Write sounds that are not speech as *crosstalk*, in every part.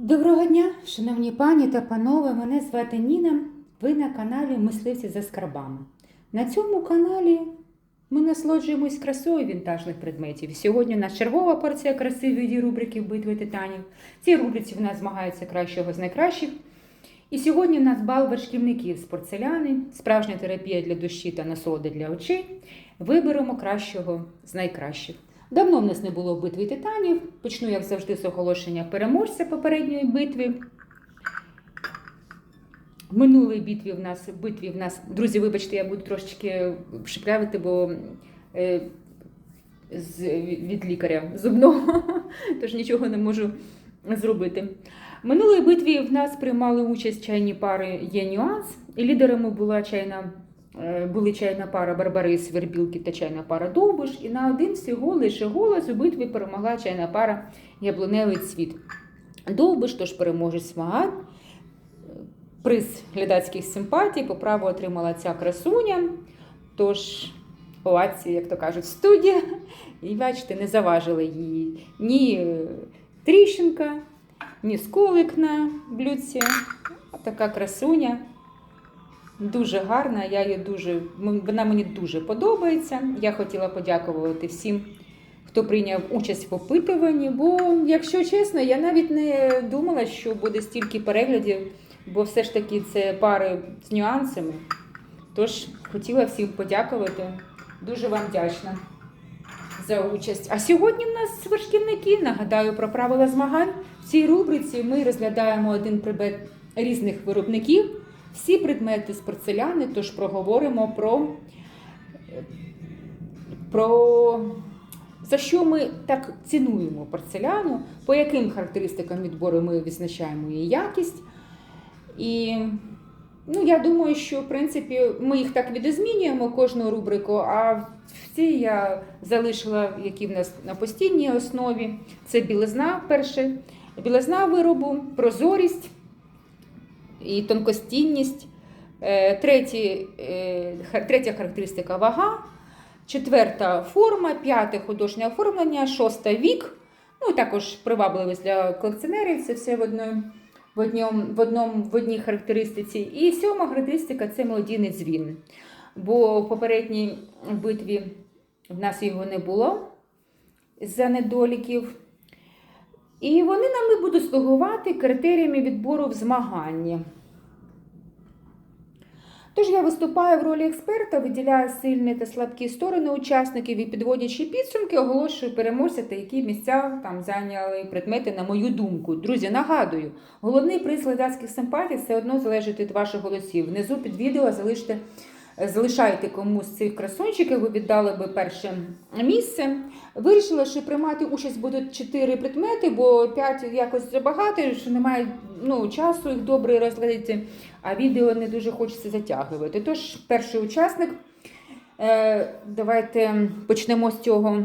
Доброго дня, шановні пані та панове. Мене звати Ніна. Ви на каналі Мисливці за скарбами. На цьому каналі ми насолоджуємось красою вінтажних предметів. Сьогодні у нас чергова порція краси в рубрики Битви титанів. В цій рубриці в нас змагаються кращого з найкращих. І сьогодні у нас бал вершківників з порцеляни, справжня терапія для душі та насолоди для очей. Виберемо кращого з найкращих. Давно в нас не було битви титанів. Почну, як завжди, з оголошення переможця попередньої битви. В минулій битві в нас битві в нас, друзі, вибачте, я буду трошечки шиплявити, бо е, з, від лікаря зубного, *laughs* тож нічого не можу зробити. В минулій битві в нас приймали участь чайні пари Є нюанс, і лідерами була чайна були чайна пара Барбарис, Вербілки та чайна пара Довбуш, і на один всього лише голос у битві перемогла чайна пара Яблуневий цвіт. Довбуш, тож переможець змагань. Приз глядацьких симпатій по праву отримала ця красуня. Тож, овації, як то кажуть, студія. І бачите, не заважили її ні е, тріщинка, ні сколик на блюдці. А така красуня. Дуже гарна, я її дуже, вона мені дуже подобається. Я хотіла подякувати всім, хто прийняв участь в опитуванні. Бо, якщо чесно, я навіть не думала, що буде стільки переглядів, бо все ж таки це пари з нюансами. Тож хотіла всім подякувати. Дуже вам вдячна за участь. А сьогодні в нас вершківники. Нагадаю про правила змагань. В цій рубриці ми розглядаємо один предмет різних виробників всі предмети з порцеляни, тож проговоримо про, про за що ми так цінуємо порцеляну, по яким характеристикам відбору ми відзначаємо її якість. І ну, я думаю, що в принципі ми їх так відозмінюємо кожну рубрику, а в цій я залишила, які в нас на постійній основі. Це білизна перше, білизна виробу, прозорість і тонкостінність. Е, Треті, е, третя характеристика вага, четверта форма, п'яте художнє оформлення, шоста вік. Ну, також привабливість для колекціонерів, це все в одному, в, одному, в, одному, в одній характеристиці. І сьома характеристика це мелодійний дзвін. Бо в попередній битві в нас його не було за недоліків. І вони нам і будуть слугувати критеріями відбору в змаганні. Тож я виступаю в ролі експерта, виділяю сильні та слабкі сторони учасників і підводячи підсумки, оголошую переможця та які місця там зайняли предмети, на мою думку. Друзі, нагадую, головний приз глядацьких симпатій все одно залежить від ваших голосів. Внизу під відео залиште. Залишайте комусь з цих красунчиків, ви віддали би перше місце. Вирішила, що приймати участь будуть 4 предмети, бо 5 якось забагато, що немає ну, часу їх добре розглядати, а відео не дуже хочеться затягувати. Тож, перший учасник, е, давайте почнемо з цього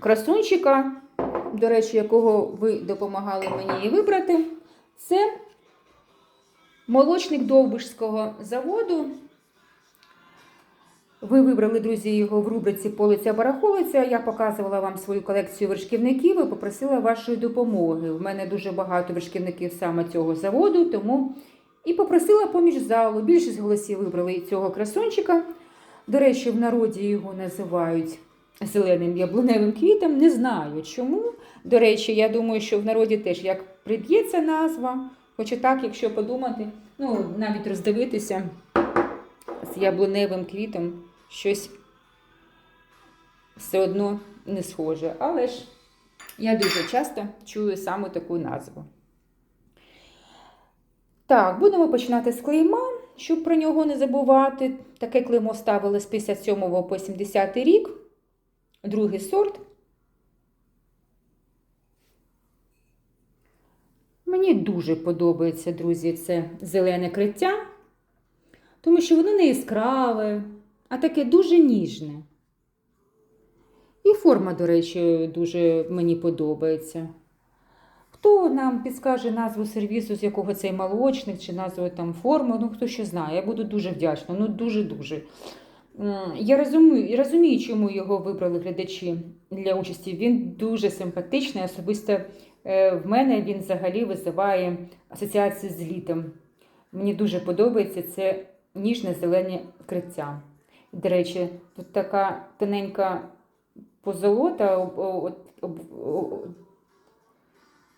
красунчика, до речі, якого ви допомагали мені вибрати. Це молочник Довбишського заводу. Ви вибрали, друзі, його в рубриці Полиця барахолиця. Я показувала вам свою колекцію вершківників і попросила вашої допомоги. У мене дуже багато вершківників саме цього заводу, тому і попросила поміж залу. Більшість голосів вибрали цього красунчика. До речі, в народі його називають зеленим яблуневим квітом. Не знаю чому. До речі, я думаю, що в народі теж як приб'ється назва, хоча так, якщо подумати, ну навіть роздивитися з яблуневим квітом щось все одно не схоже. Але ж я дуже часто чую саме таку назву. Так, будемо починати з клейма, щоб про нього не забувати. Таке клеймо ставили з 57 по 70 рік. Другий сорт. Мені дуже подобається, друзі, це зелене криття, тому що воно не яскраве, а таке дуже ніжне. І форма, до речі, дуже мені подобається. Хто нам підскаже назву сервісу, з якого цей молочник, чи назву там форми, ну хто ще знає, я буду дуже вдячна, ну дуже-дуже. Я розумію, розумію, чому його вибрали глядачі для участі. Він дуже симпатичний, особисто Е, В мене він взагалі визиває асоціацію з літом. Мені дуже подобається це ніжне зелене вкриття. До речі, тут така тоненька позолота, об- о- от- об-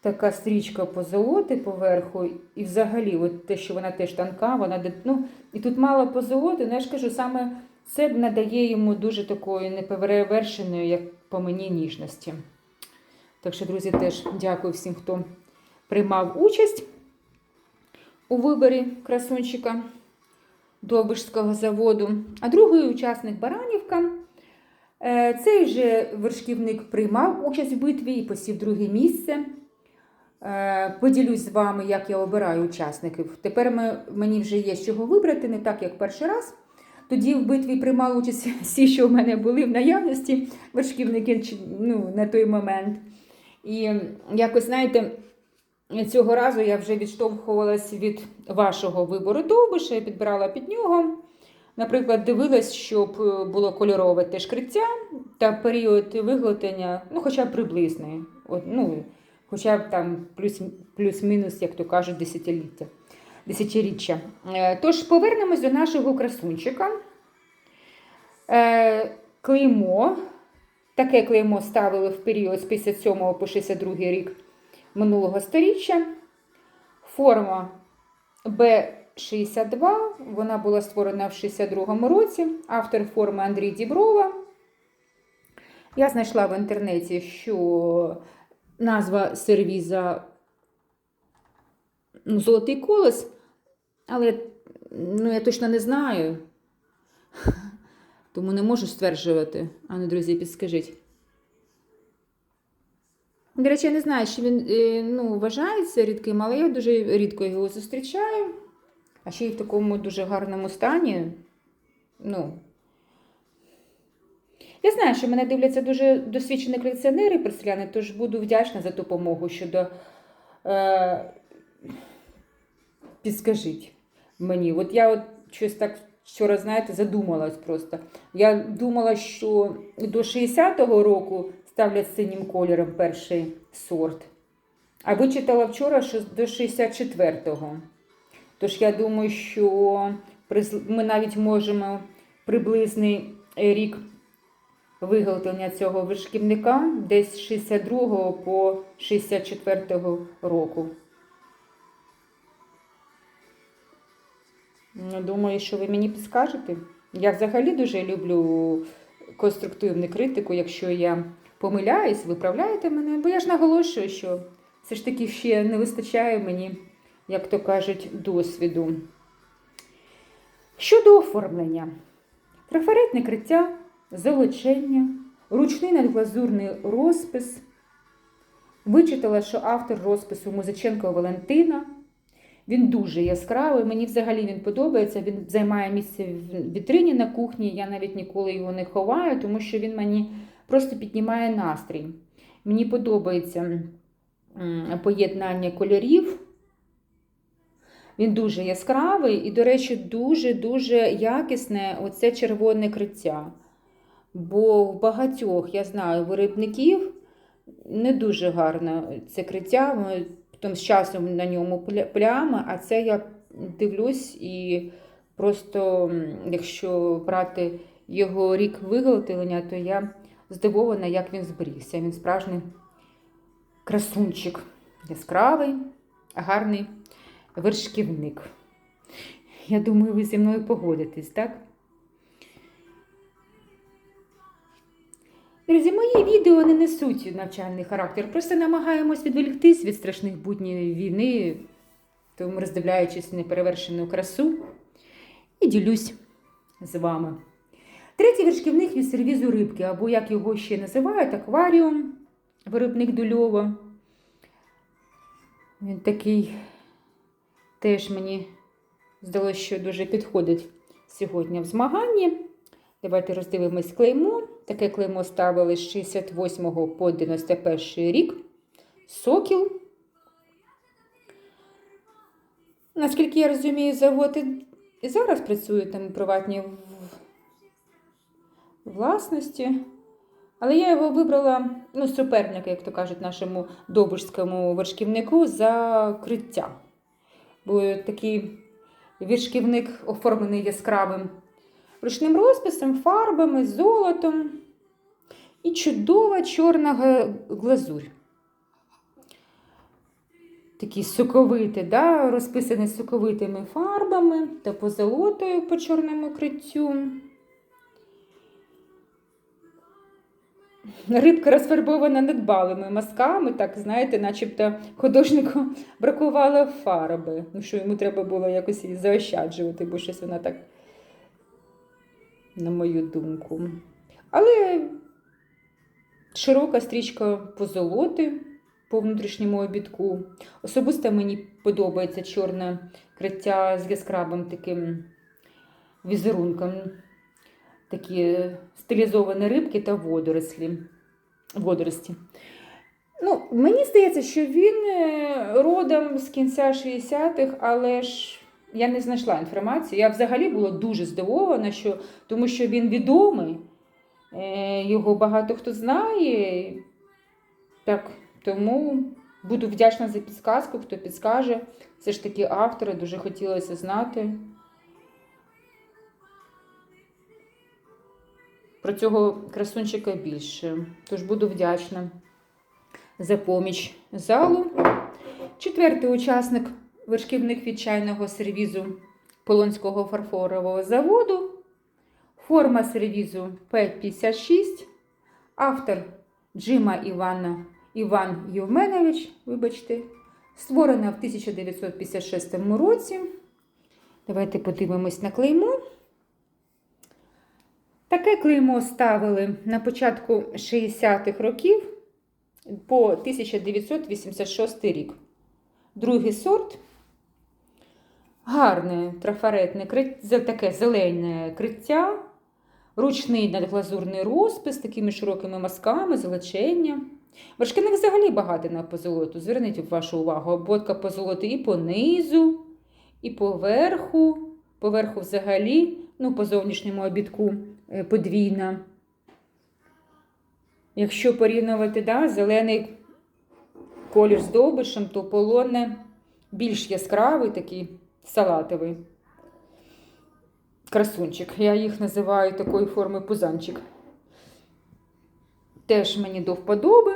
така стрічка позолоти поверху, і взагалі, от те, що вона теж тонка, вона ну, і тут мало позолоти, ну я ж кажу, саме це надає йому дуже такої неперевершеної, як по мені, ніжності. Так що, друзі, теж дякую всім, хто приймав участь у виборі красунчика Довбишського заводу. А другий учасник Баранівка. Е, Цей вже вершківник приймав участь в битві і посів друге місце. Е, Поділюсь з вами, як я обираю учасників. Тепер ми, мені вже є з чого вибрати, не так, як перший раз. Тоді в битві приймали участь *laughs* всі, що в мене були в наявності, вершківники ну, на той момент. І якось, знаєте, цього разу я вже відштовхувалась від вашого вибору довбиша, я підбирала під нього. Наприклад, дивилась, щоб е, було кольорове теж криття та період виглотання, ну, хоча б приблизний. От, ну, хоча б там плюс, плюс-мінус, як то кажуть, десятиліття, десятиріччя. Е, Тож повернемось до нашого красунчика. Е, Клеймо. Таке клеймо ставили в період з 57 по 62 рік минулого сторіччя. Форма Б62, вона була створена в 62-му році. Автор форми Андрій Діброва. Я знайшла в інтернеті, що назва сервіза ну, Золотий колес, але ну, я точно не знаю. *laughs* Тому не можу стверджувати. Ану, друзі, підскажіть. До речі, я не знаю, чи він е, ну, вважається рідким, але я дуже рідко його зустрічаю. А ще й в такому дуже гарному стані. Ну. Я знаю, що мене дивляться дуже досвідчені колекціонери персляни, тож буду вдячна за допомогу щодо. Е, підскажіть мені. От я от щось так вчора, знаєте, задумалась просто. Я думала, що до 60-го року ставлять синім кольором перший сорт. А вичитала вчора, до 64-го. Тож я думаю, що ми навіть можемо приблизний рік виготовлення цього вишківника десь з 62 по 64 року. Ну, Думаю, що ви мені підскажете. Я взагалі дуже люблю конструктивну критику. Якщо я помиляюсь, виправляєте мене, бо я ж наголошую, що все ж таки ще не вистачає мені, як то кажуть, досвіду. Щодо оформлення, трафаретне криття, золочення, ручний надглазурний розпис. Вичитала, що автор розпису Музиченко Валентина. Він дуже яскравий, мені взагалі він подобається. Він займає місце в вітрині на кухні. Я навіть ніколи його не ховаю, тому що він мені просто піднімає настрій. Мені подобається поєднання кольорів. Він дуже яскравий і, до речі, дуже-дуже якісне оце червоне криття. Бо в багатьох, я знаю, виробників не дуже гарне це криття. Потім з часом на ньому пля- плями, а це я дивлюсь і просто, якщо брати його рік виготовлення, то я здивована, як він зберігся. Він справжній красунчик, яскравий, гарний вершківник. Я думаю, ви зі мною погодитесь, так? Друзі, мої відео не несуть навчальний характер. Просто намагаємось відволіктись від страшних буднів війни, тому роздивляючись неперевершену красу, і ділюсь з вами. Третій вершківник від сервізу рибки, або як його ще називають, акваріум, виробник Дульова. Він такий теж мені здалося, що дуже підходить сьогодні в змаганні. Давайте роздивимось клеймо. Таке клеймо ставили з 68 по 91 рік. Сокіл. Наскільки я розумію, завод і- зараз працює там в- власності. Але я його вибрала, ну, суперника, як то кажуть, нашому добужському вершківнику за криття. Бо такий вершківник оформлений яскравим ручним розписом, фарбами, золотом і чудова чорна глазурь. Такий соковитий, да? розписаний соковитими фарбами та позолотою по чорному криттю. Рибка розфарбована недбалими мазками, так, знаєте, начебто художнику *laughs* бракувало фарби. Ну, що йому треба було якось її заощаджувати, бо щось вона так, на мою думку. Але широка стрічка позолоти по внутрішньому обідку. Особисто мені подобається чорне криття з яскравим таким візерунком. Такі стилізовані рибки та водорослі. водорості. Ну, мені здається, що він е, родом з кінця 60-х, але ж я не знайшла інформації. Я взагалі була дуже здивована, що, тому що він відомий, е, його багато хто знає. Так, тому буду вдячна за підсказку, хто підскаже. Все ж таки автори, дуже хотілося знати. Про цього красунчика більше. Тож буду вдячна за поміч залу. Четвертий учасник вершківник від чайного сервізу Полонського фарфорового заводу. Форма сервізу П-56. Автор Джима Івана Іван Євменович, вибачте, створена в 1956 році. Давайте подивимось на клеймо. Таке клеймо ставили на початку 60-х років по 1986 рік. Другий сорт. Гарне трафаретне таке зелене криття, ручний надглазурний розпис з такими широкими мазками, золочення. Вершківник взагалі багатий на позолоту. Зверніть вашу увагу, обводка позолоти і по низу, і по верху. Поверху взагалі, ну, по зовнішньому обідку подвійна. Якщо порівнювати да, зелений колір з довбишем, то полонне більш яскравий, такий салатовий красунчик. Я їх називаю такої форми пузанчик. Теж мені до вподоби.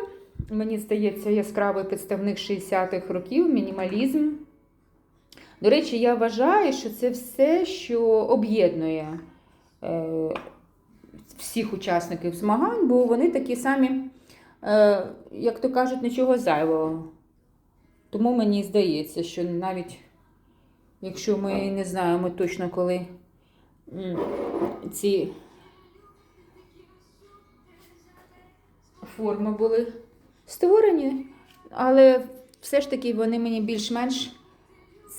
Мені здається, яскравий представник 60-х років, мінімалізм. До речі, я вважаю, що це все, що об'єднує е, всіх учасників змагань, бо вони такі самі, е, як то кажуть, нічого зайвого. Тому мені здається, що навіть якщо ми не знаємо точно, коли ці форми були створені, але все ж таки вони мені більш-менш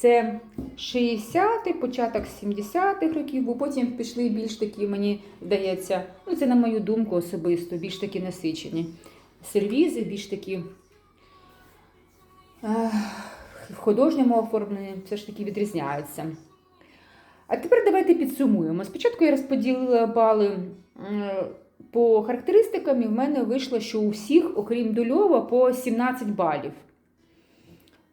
це 60-й, початок 70-х років, бо потім пішли більш такі, мені здається, ну це на мою думку особисто, більш такі насичені. Сервізи, більш такі в художньому оформленні все ж таки відрізняються. А тепер давайте підсумуємо. Спочатку я розподілила бали е, по характеристикам, і в мене вийшло, що у всіх, окрім Дульова, по 17 балів.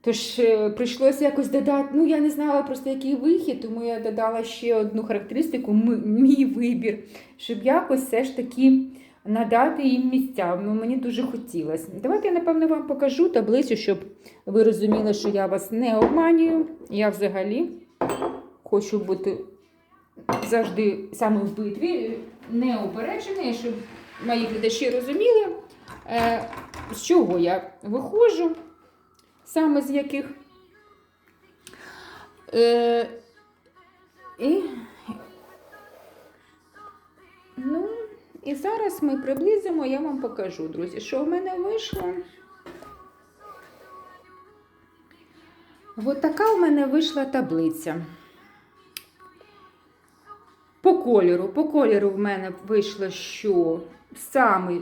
Тож е, прийшлося якось додати, ну я не знала просто який вихід, тому я додала ще одну характеристику, мій вибір, щоб якось все ж таки надати їм місця. Ну, Мені дуже хотілося. Давайте я, напевно, вам покажу таблицю, щоб ви розуміли, що я вас не обманюю. Я взагалі хочу бути завжди саме в битві, не упереджений, щоб мої глядачі розуміли, е, з чого я виходжу саме з яких. Е, і, ну, і зараз ми приблизимо, я вам покажу, друзі, що в мене вийшло. Ось така в мене вийшла таблиця. По кольору, по кольору в мене вийшло, що саме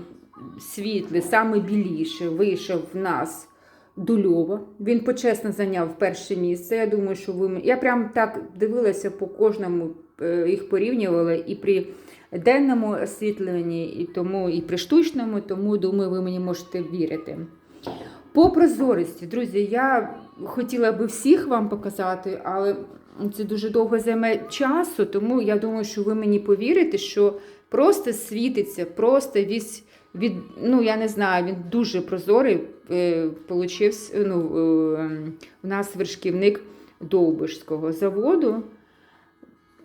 світлий, саме біліше вийшов в нас Дульова. Він почесно зайняв перше місце. Я думаю, що ви. Я прям так дивилася по кожному, е, їх порівнювала і при денному освітленні, і тому і при штучному, тому думаю, ви мені можете вірити. По прозорості, друзі, я хотіла би всіх вам показати, але це дуже довго займе часу, тому я думаю, що ви мені повірите, що просто світиться, просто весь від, ну я не знаю, він дуже прозорий. Е, получився, ну, е, у нас вершківник Довбишського заводу.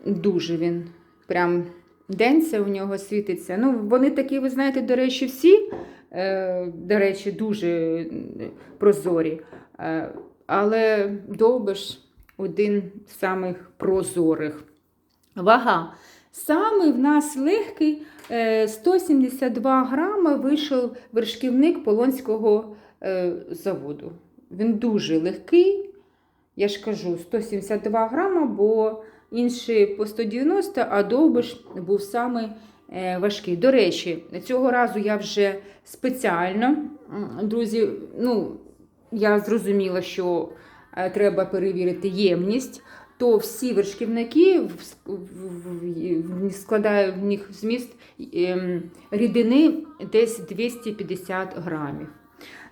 Дуже він прям денця у нього світиться. Ну, вони такі, ви знаєте, до речі, всі, е, до речі, дуже прозорі. Але Довбиш один з самих прозорих. Вага. Саме в нас легкий е, 172 грама вийшов вершківник Полонського е, заводу. Він дуже легкий. Я ж кажу, 172 грама, бо інший по 190, а довбиш був саме е, важкий. До речі, цього разу я вже спеціально, друзі, ну, я зрозуміла, що е, треба перевірити ємність, то всі вершківники складає в них зміст ем, рідини десь 250 грамів.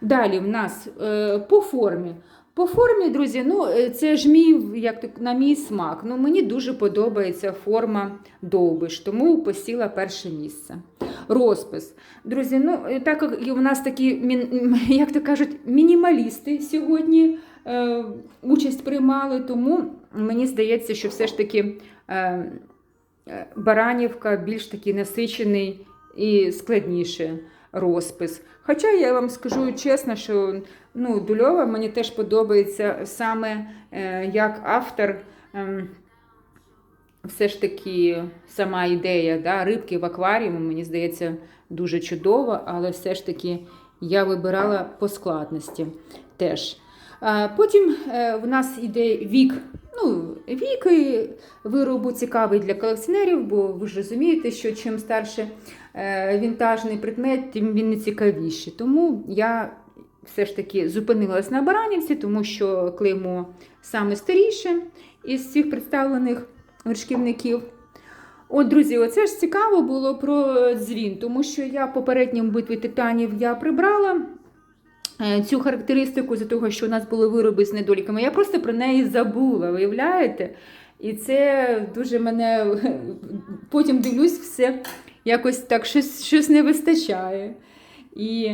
Далі в нас е, по формі. По формі, друзі, ну е, це ж мій, як так, на мій смак. Ну, мені дуже подобається форма довбиш, тому посіла перше місце. Розпис. Друзі, ну е, так як у нас такі, як то кажуть, мінімалісти сьогодні е, участь приймали, тому мені здається, що все ж таки е, е, Баранівка більш такий насичений і складніше розпис. Хоча я вам скажу чесно, що ну, Дульова мені теж подобається саме е, як автор. ем, все ж таки сама ідея да, рибки в акваріумі, мені здається, дуже чудова, але все ж таки я вибирала по складності теж. Потім в нас іде вік. Ну, вік виробу цікавий для колекціонерів, бо ви ж розумієте, що чим старше е, вінтажний предмет, тим він не цікавіший. Тому я все ж таки зупинилась на Баранівці, тому що клеймо саме старіше із цих представлених вершківників. От, друзі, оце ж цікаво було про дзвін, тому що я в попередньому битві титанів я прибрала цю характеристику за того, що у нас були вироби з недоліками. Я просто про неї забула, виявляєте? І це дуже мене *laughs* потім дивлюсь, все якось так щось, щось не вистачає. І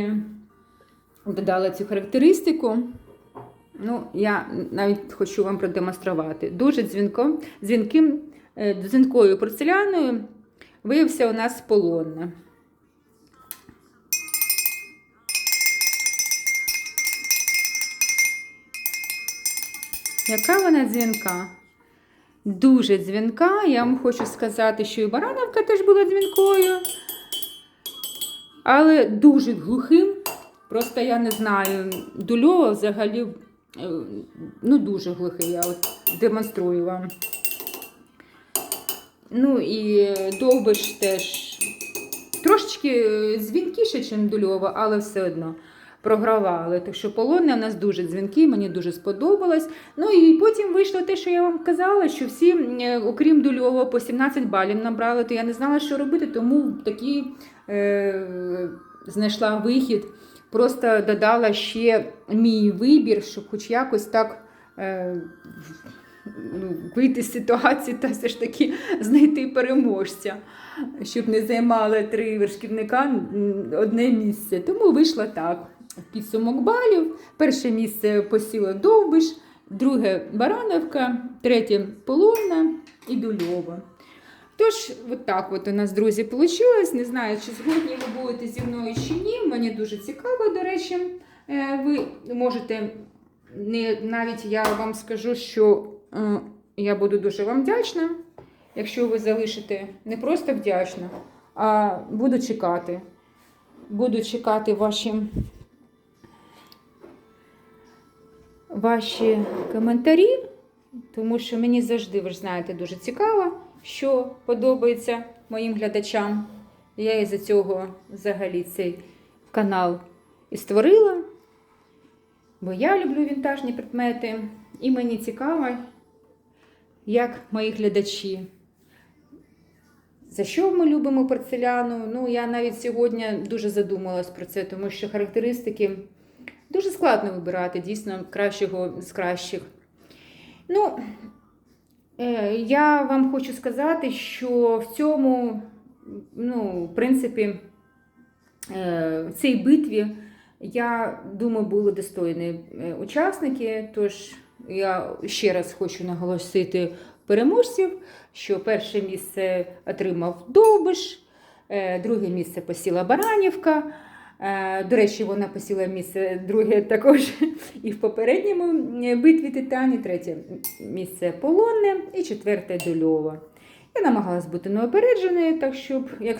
додала цю характеристику. Ну, я навіть хочу вам продемонструвати. Дуже дзвінком, дзвінким, е, дзвінкою порцеляною виявився у нас полонна. Яка вона дзвінка? Дуже дзвінка. Я вам хочу сказати, що і Барановка теж була дзвінкою. Але дуже глухим. Просто я не знаю, Дульова взагалі е, ну, дуже глухий, я от демонструю вам. Ну і довбиш теж трошечки дзвінкіше, ніж Дульова, але все одно програвали. Так що полонне у нас дуже дзвінки, мені дуже сподобалось. Ну і потім вийшло те, що я вам казала, що всі, е, окрім Дульова, по 17 балів набрали, то я не знала, що робити, тому такий е, знайшла вихід. Просто додала ще мій вибір, щоб хоч якось так е, ну, вийти з ситуації та все ж таки знайти переможця, щоб не займали три вершківника одне місце. Тому вийшло так. Підсумок балів. Перше місце посіла Довбиш, друге Барановка, третє Полонна і Дульова. Тож, от так от у нас, друзі, вийшло. Не знаю, чи згодні ви будете зі мною чи ні. Мені дуже цікаво, до речі, Е, ви можете не навіть я вам скажу, що е, я буду дуже вам вдячна, якщо ви залишите не просто вдячна, а буду чекати. Буду чекати ваші, ваші коментарі, тому що мені завжди, ви ж знаєте, дуже цікаво, що подобається моїм глядачам. Я із-за цього взагалі цей канал і створила. Бо я люблю вінтажні предмети, і мені цікаво, як мої глядачі За що ми любимо порцеляну? Ну, я навіть сьогодні дуже задумалась про це, тому що характеристики дуже складно вибирати, дійсно, кращого з кращих. Ну, е, я вам хочу сказати, що в цьому, ну, в принципі, е, в цій битві, я думаю, були достойні е, учасники. Тож я ще раз хочу наголосити переможців, що перше місце отримав Довбиш, друге місце посіла Баранівка. Е, До речі, вона посіла місце друге також і в попередньому е, битві Титані, третє місце Полонне і четверте Дольова. Я намагалась бути неопередженою, так щоб як,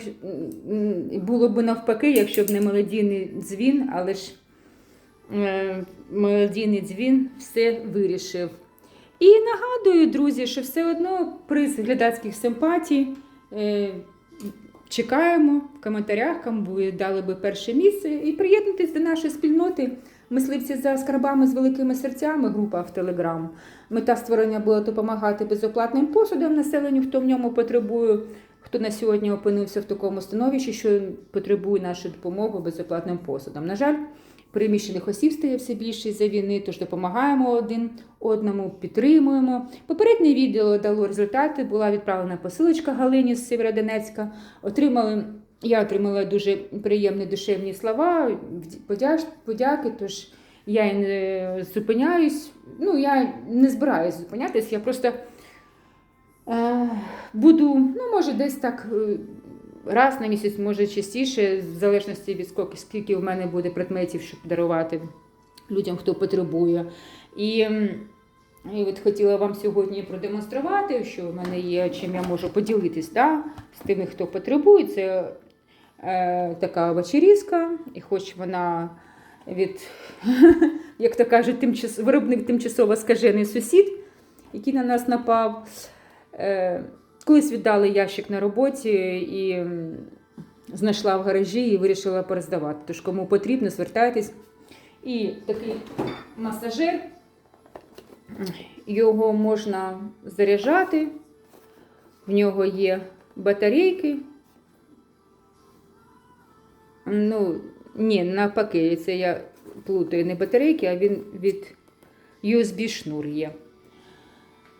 було б навпаки, якщо б не мелодійний дзвін, але ж е, мелодійний дзвін все вирішив. І нагадую, друзі, що все одно приз глядацьких симпатій. Е, Чекаємо в коментарях, кому ви дали би перше місце. І приєднуйтесь до нашої спільноти мисливці за скарбами з великими серцями, група в Телеграм. Мета створення була допомагати безоплатним посудом населенню, хто в ньому потребує, хто на сьогодні опинився в такому становищі, що потребує нашої допомоги безоплатним посудом. На жаль, переміщених осіб стає все більше за війни, тож допомагаємо один одному, підтримуємо. Попереднє відео дало результати. Була відправлена посилочка Галині з Сєвєродонецька. Отримали, я отримала дуже приємні душевні слова, подяки. Тож я не зупиняюсь. Ну, я не збираюсь зупинятись, я просто е, буду, ну, може, десь так. Раз на місяць, може частіше, в залежності від скільки, в мене буде предметів, щоб дарувати людям, хто потребує. І, і от хотіла вам сьогодні продемонструвати, що в мене є, чим я можу поділитись да, з тими, хто потребує. Це е, така вечерізка, і хоч вона від, *laughs* як то кажуть, тимчас, виробник тимчасово скажений сусід, який на нас напав. Е, Колись віддали ящик на роботі і знайшла в гаражі і вирішила перездавати. Тож кому потрібно, звертайтесь. І такий масажер, його можна заряджати, в нього є батарейки. Ну, ні, навпаки, це я плутаю не батарейки, а він від USB шнур є.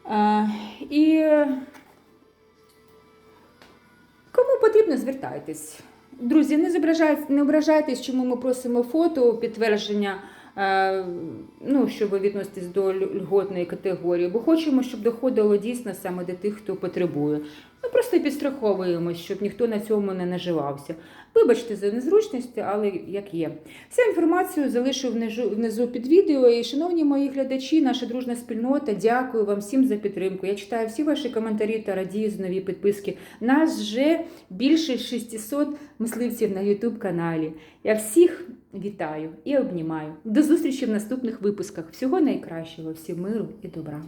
А, і потрібно, звертайтесь. Друзі, не не ображайтесь, чому ми просимо фото, підтвердження, ну, що ви відноситесь до ль- льготної категорії, бо хочемо, щоб доходило дійсно саме до тих, хто потребує. Ми просто підстраховуємось, щоб ніхто на цьому не наживався. Вибачте за незручності, але як є. Вся інформацію залишу внизу, під відео. І, шановні мої глядачі, наша дружна спільнота, дякую вам всім за підтримку. Я читаю всі ваші коментарі та радію за нові підписки. Нас вже більше 600 мисливців на YouTube каналі. Я всіх вітаю і обнімаю. До зустрічі в наступних випусках. Всього найкращого, всім миру і добра.